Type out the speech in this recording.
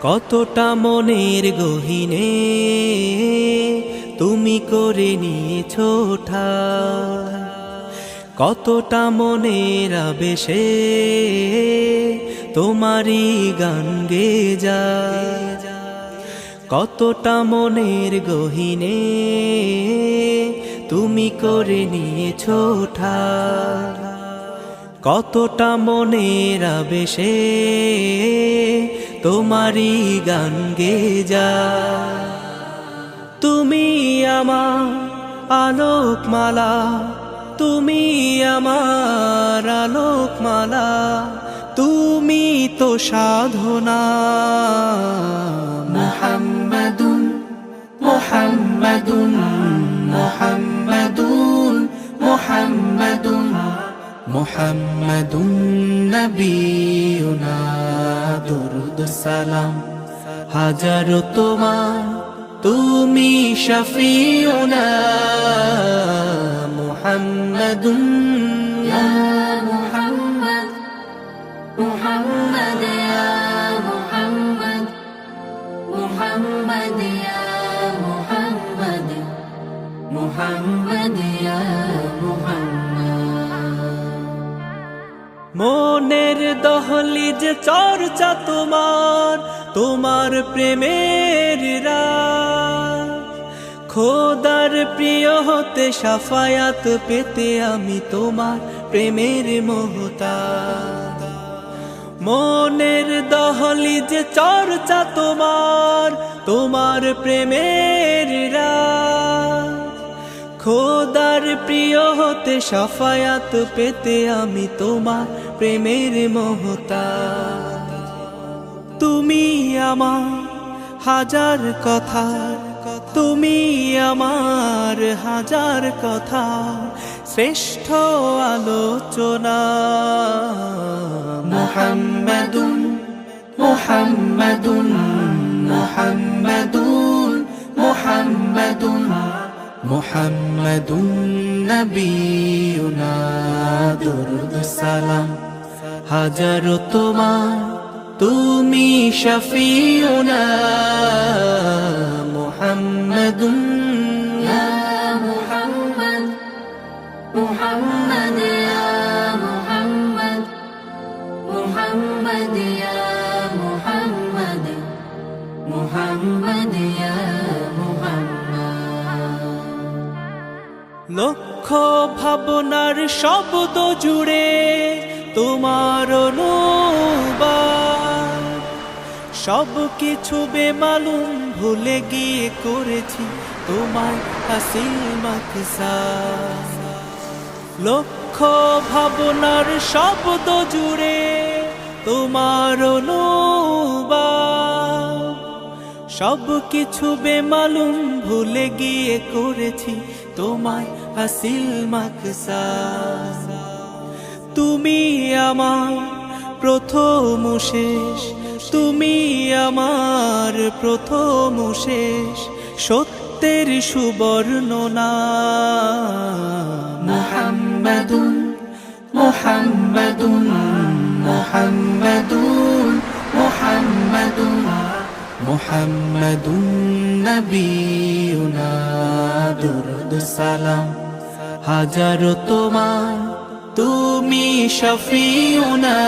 কতটা মনের গহিনে তুমি করে নিয়েছো কতটা মনের আবেশে তোমারই গান গে যায় কতটা মনের গহিনে তুমি করে নিয়েছো ঠাই কতটা মনের আবেশে তোমারই গান গে যা তুমি আমার আলোকমালা, তুমি আমার আলোকমালা, তুমি তো সাধনা। মুহাম্মাদুন মুহাম্মাদুন মুহাম্মাদুন। মুহাম্মাদুন নবিয়ুনা দুরুদ সালাম হাজারো তোমার তুমি শফিউনা মুহাম্মাদুন يا محمد محمد يا محمد محمد يا محمد محمد يا মনের দহলিজ চর্চা তোমার তোমার প্রেমের খোদার প্রিয় হতে সাফায়াত পেতে আমি তোমার প্রেমের মহতা। মনের দহলি দহলিজ চর্চা তোমার তোমার প্রেমের রাজ খোদার প্রিয় হতে সাফায়াত পেতে আমি তোমার প্রেমের মহতা। তুমি আমার হাজার কথা, তুমি আমার হাজার কথা, শ্রেষ্ঠ আলোচনা। মুহাম্মাদুন মুহাম্মাদুন মুহাম্মাদুন মুহাম্মাদুন। নবিয়ুনা দুরুদ সালাম। হাজার তোমার তুমি শফিউনা মুহাম্মাদুন লক্ষ ভাবনার শব্দ জুড়ে তোমার সব কিছু বেমালুম ভুলে গিয়ে করেছি তোমার হাসিল লক্ষ ভাবনার শব্দ জুড়ে তোমার অনুবাদ। সব কিছু বেমালুম ভুলে গিয়ে করেছি তোমায় হাসিল মাকসা। তুমি আমার প্রথম শেষ, তুমি আমার প্রথম শেষ, সত্যের সুবর্ণনা মুহাম্মাদুন মুহাম্মাদুন মুহাম্মাদুন মুহাম্মাদুন মুহাম্মাদুন নবিয়ুনা সালাম। হাজারো তোমার তুমি শফিউনা।